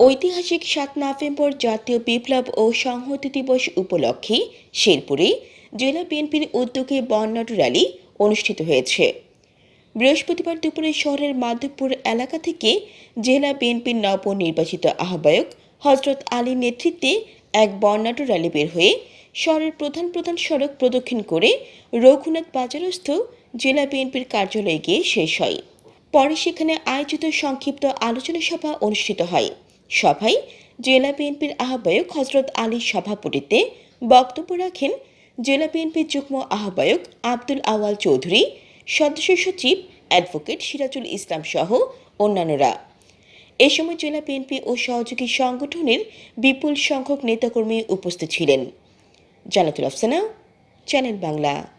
ঐতিহাসিক সাত নভেম্বর জাতীয় বিপ্লব ও সংহতি দিবস উপলক্ষে শেরপুরে জেলা বিএনপির উদ্যোগে বর্ণাঢ্য র্যালি অনুষ্ঠিত হয়েছে। বৃহস্পতিবার দুপুরে শহরের মাধবপুর এলাকা থেকে জেলা বিএনপির নবনির্বাচিত আহ্বায়ক হজরত আলীর নেতৃত্বে এক বর্ণাঢ্য র্যালি বের হয়ে শহরের প্রধান প্রধান সড়ক প্রদক্ষিণ করে রঘুনাথ বাজারস্থ জেলা বিএনপির কার্যালয়ে গিয়ে শেষ হয়। পরে সেখানে আয়োজিত সংক্ষিপ্ত আলোচনা সভা অনুষ্ঠিত হয়। সভায় জেলা বিএনপির আহ্বায়ক হজরত আলীর সভাপতিত্বে বক্তব্য রাখেন জেলা বিএনপির যুগ্ম আহ্বায়ক আব্দুল আওয়াল চৌধুরী, সদস্য সচিব অ্যাডভোকেট সিরাজুল ইসলাম সহ অন্যান্যরা। এ সময় জেলা বিএনপি ও সহযোগী সংগঠনের বিপুল সংখ্যক নেতাকর্মী উপস্থিত ছিলেন। জানাতুল আফসানা, চ্যানেল বাংলা।